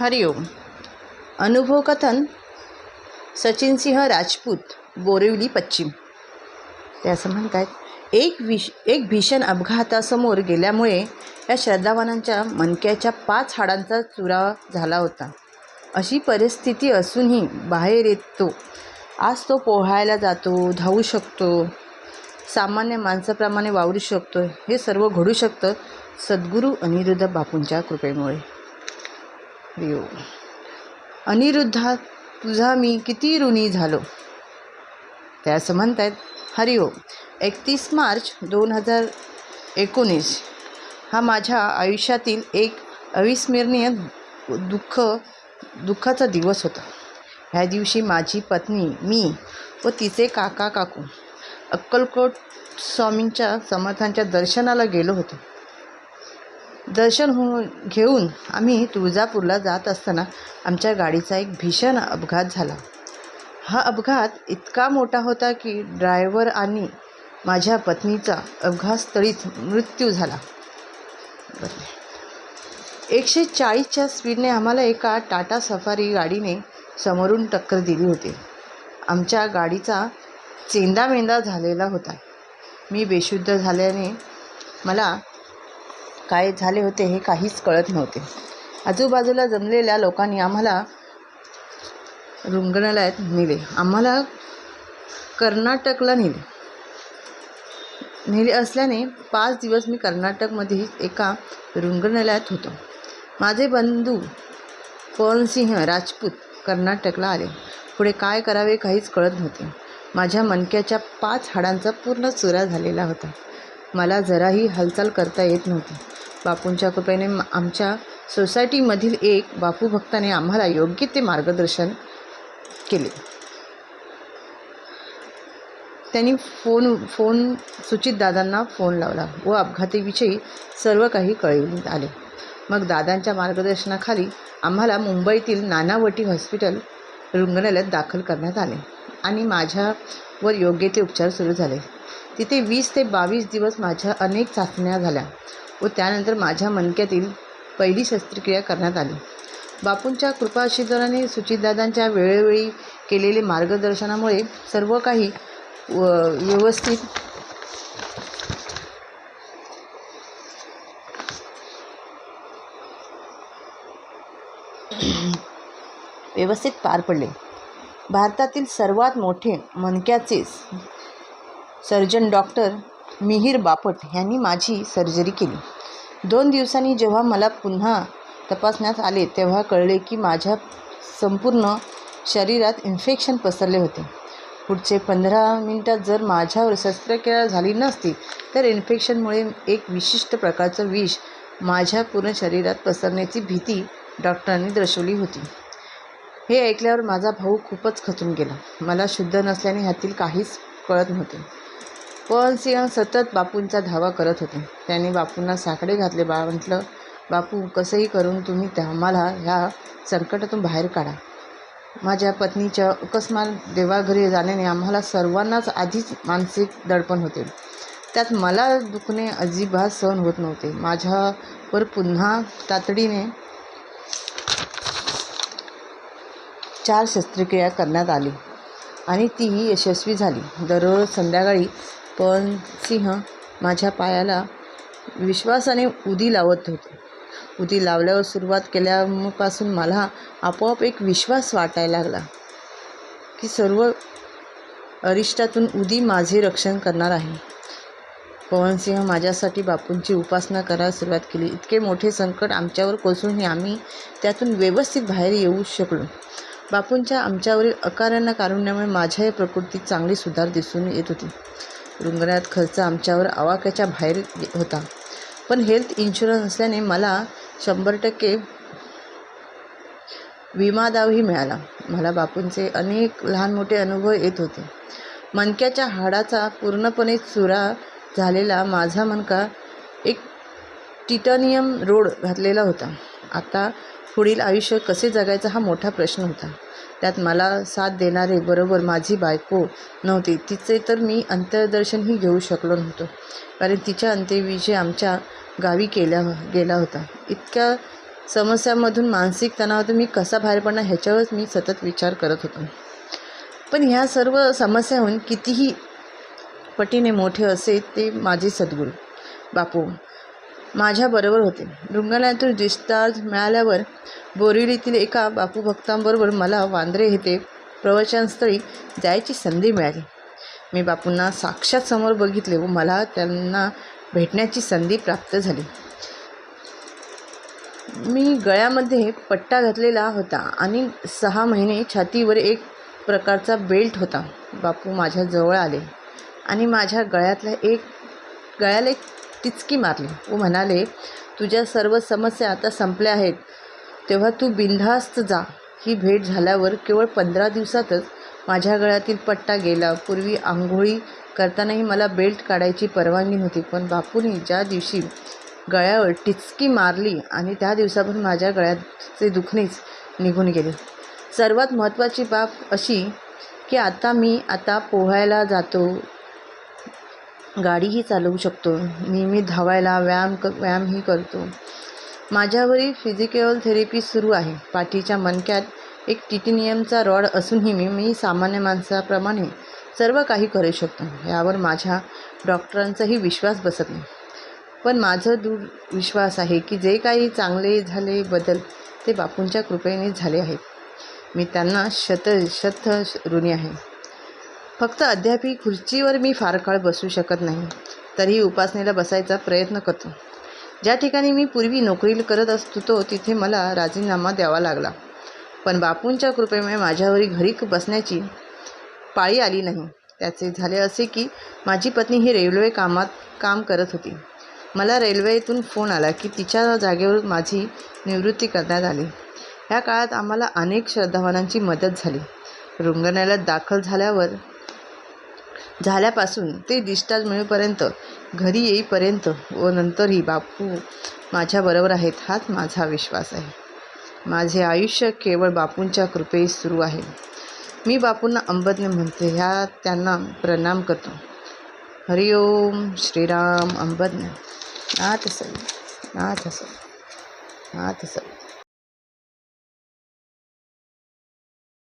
हरिओम सचिन सिंह राजपूत बोरिवली पश्चिम. ते असं म्हणतात एक विष एक भीषण अपघातासमोर गेल्यामुळे या श्रद्धावानांच्या मनक्याच्या पाच हाडांचा चुरा झाला होता. अशी परिस्थिती असूनही बाहेर येतो आज तो पोहायला जातो धावू शकतो सामान्य माणसाप्रमाणे वावरू शकतो हे सर्व घडू शकतं सद्गुरू अनिरुद्ध बापूंच्या कृपेमुळे. हरिओ अनिरुद्धा तुझा मी किती ऋणी झालो? ते असं म्हणतात हरिओ एकतीस मार्च दोन हजार एकोणीस. हा माझ्या आयुष्यातील एक अविस्मरणीय दुःख दुःखाचा दिवस होता. ह्या दिवशी माझी पत्नी मी व तिचे काका काकू अक्कलकोट स्वामींच्या समर्थांच्या दर्शनाला गेलो होतो. दर्शन हो घेऊन आम्ही तुळजापूरला जात असताना आमच्या गाडीचा एक भीषण अपघात झाला. हा अपघात इतका मोठा होता की ड्रायव्हर आणि माझ्या पत्नीचा अपघातस्थळीच मृत्यू झाला. एकशे चाळीसच्या स्पीडने आम्हाला एका टाटा सफारी गाडीने समोरून टक्कर दिली होती. आमच्या गाडीचा चेंदामेंदा झालेला होता. मी बेशुद्ध झाल्याने मला काय झाले होते हे काहीच कळत नव्हते. आजूबाजूला जमलेल्या लोकांनी आम्हाला रुग्णालयात नेले. आम्हाला कर्नाटकला नेले. नेले असल्याने पाच दिवस मी कर्नाटकमध्ये एका रुग्णालयात होतो. माझे बंधू पवनसिंह राजपूत कर्नाटकला आले. पुढे काय करावे काहीच कळत नव्हते. माझ्या मणक्याच्या पाच हाडांचा पूर्ण चुरा झालेला होता. मला जराही हालचाल करता येत नव्हती. बापूंच्या कृपेने आमच्या सोसायटीमधील एक बापू भक्ताने आम्हाला योग्य ते मार्गदर्शन केले. त्यांनी फोन फोन सुचित दादांना फोन लावला व अपघातीविषयी सर्व काही कळविण्यात आले. मग दादांच्या मार्गदर्शनाखाली आम्हाला मुंबईतील नानावटी हॉस्पिटल रुग्णालयात दाखल करण्यात आले आणि माझ्यावर योग्य ते उपचार सुरू झाले. तिथे वीस ते बावीस दिवस माझ्या अनेक चाचण्या झाल्या. व त्यानंतर माझ्या मणक्यातील पहिली शस्त्रक्रिया करण्यात आली. बापूंच्या कृपाआशीर्वादाने सुचितदादांच्या वेळोवेळी केलेले मार्गदर्शनामुळे सर्व काही व व्यवस्थित व्यवस्थित पार पडले. भारतातील सर्वात मोठे मणक्याचे सर्जन डॉक्टर मिहीर बापट यांनी माझी सर्जरी केली. दोन दिवसांनी जेव्हा मला पुन्हा तपासण्यात आले तेव्हा कळले की माझ्या संपूर्ण शरीरात इन्फेक्शन पसरले होते. पुढचे पंधरा मिनटात जर माझ्यावर शस्त्रक्रिया झाली नसती तर इन्फेक्शनमुळे एक विशिष्ट प्रकारचं विष माझ्या पूर्ण शरीरात पसरण्याची भीती डॉक्टरांनी दर्शवली होती. हे ऐकल्यावर माझा भाऊ खूपच खचून गेला. मला शुद्ध नसल्याने ह्यातील काहीच कळत नव्हते. पण सिंह सतत बापूंचा धावा करत होते. त्याने बापूंना साकडे घातले. बा म्हटलं बापू कसंही करून तुम्ही त्या आम्हाला ह्या संकटातून बाहेर काढा. माझ्या पत्नीच्या अकस्मात देवाघरी जाण्याने आम्हाला सर्वांनाच आधीच मानसिक दडपण होते. त्यात मला दुखणे अजिबात सहन होत नव्हते. माझ्यावर पुन्हा तातडीने चार शस्त्रक्रिया करण्यात आली आणि तीही यशस्वी झाली. दररोज संध्याकाळी पण सिंह माझ्या पायाला विश्वासाने उदी लावत होते. उदी लावल्यावर सुरुवात केल्यापासून मला आपोआप एक विश्वास वाटायला लागला की सर्व अरिष्टातून उदी माझे रक्षण करणार आहे. पवनसिंह माझ्यासाठी बापूंची उपासना करायला सुरुवात केली. इतके मोठे संकट आमच्यावर कोसळूनही आम्ही त्यातून व्यवस्थित बाहेर येऊ शकलो. बापूंच्या आमच्यावरील अकारांना कारुण्यामुळे माझ्या प्रकृती प्रकृतीत चांगली सुधार दिसून येत होती. रुग्णालयात खर्च आमच्यावर आवाक्याच्या बाहेर होता. पण हेल्थ इन्शुरन्स असल्याने मला शंभर टक्के विमा दावही मिळाला. मला बापूंचे अनेक लहान मोठे अनुभव येत होते. मणक्याच्या हाडाचा पूर्णपणे चुरा झालेला माझा मणका एक टिटानियम रोड घातलेला होता. आता पुढील आयुष्य कसे जगायचं हा मोठा प्रश्न होता. त्यात मला साथ देणारे बरोबर माझी बायको नव्हती. तिचे तर मी अंत्यदर्शनही घेऊ शकलो नव्हतो. कारण तिच्या अंत्यविजय आमच्या गावी केल्या गेला होता. इतक्या समस्यांमधून मानसिक तणावातून मी कसा बाहेर पडणार ह्याच्यावरच मी सतत विचार करत होतो. पण ह्या सर्व समस्याहून कितीही पटीने मोठे असे ते माझे सद्गुरू. बापू माझ्याबरोबर होते. रुग्णालयातून डिस्चार्ज मिळाल्यावर बोरिवलीतील एका बापू भक्तांबरोबर मला वांद्रे येथे प्रवचनस्थळी जायची संधी मिळाली. मी बापूंना साक्षात समोर बघितले व मला त्यांना भेटण्याची संधी प्राप्त झाली. मी गळ्यामध्ये पट्टा घातलेला होता आणि सहा महिने छातीवर एक प्रकारचा बेल्ट होता. बापू माझ्या जवळ आले आणि माझ्या गळ्यातल्या एक गळ्याला एक टिचकी मारली. व म्हणाले तुझ्या सर्व समस्या आता संपल्या आहेत. तेव्हा तू बिनधास्त जा. ही भेट झाल्यावर केवळ पंधरा दिवसातच माझ्या गळ्यातील पट्टा गेला. पूर्वी आंघोळी करतानाही मला बेल्ट काढायची परवानगी नव्हती. पण बापूंनी ज्या दिवशी गळ्यावर टिचकी मारली आणि त्या दिवसापासून माझ्या गळ्याचे दुखणेच निघून गेले. सर्वात महत्त्वाची बाब अशी की आता मी आता पोहायला जातो. गाडीही चालवू शकतो. नेहमी धावायला व्यायाम क व्यायामही करतो. माझ्यावरील फिजिकल थेरपी सुरू आहे. पाठीच्या मणक्यात एक टिटिनियमचा रॉड असूनही मी मी सामान्य माणसाप्रमाणे सर्व काही करू शकतो. यावर माझ्या डॉक्टरांचाही विश्वास बसत नाही. पण माझं दूर विश्वास आहे की जे काही चांगले झाले बदल ते बापूंच्या कृपेने झाले आहेत. मी त्यांना शत शत ऋणी आहे. फक्त अद्याप ही खुर्चीवर मी फार काळ बसू शकत नाही. तरीही उपासनेला बसायचा प्रयत्न करतो. ज्या ठिकाणी मी पूर्वी नोकरी करत असतो तिथे मला राजीनामा द्यावा लागला. पण बापूंच्या कृपेमुळे माझ्यावरी घरी बसण्याची पाळी आली नाही. त्याचे झाले असे की माझी पत्नी ही रेल्वे कामात काम करत होती. मला रेल्वेतून फोन आला की तिच्या जागेवर माझी निवृत्ती करण्यात आली. ह्या काळात आम्हाला अनेक श्रद्धावानांची मदत झाली. रुग्णालयात दाखल झाल्यावर झाल्यापासून ते डिस्चार्ज मिळेपर्यंत घरी येईपर्यंत व नंतरही बापू माझ्याबरोबर आहेत हाच माझा विश्वास आहे. माझे आयुष्य केवळ बापूंच्या कृपेस सुरू आहे. मी बापूंना अंबज्ञ म्हणते ह्या त्यांना प्रणाम करतो. हरिओम श्रीराम अंबज्ञ. नाथ सवी नाथ सवी नाथ सवी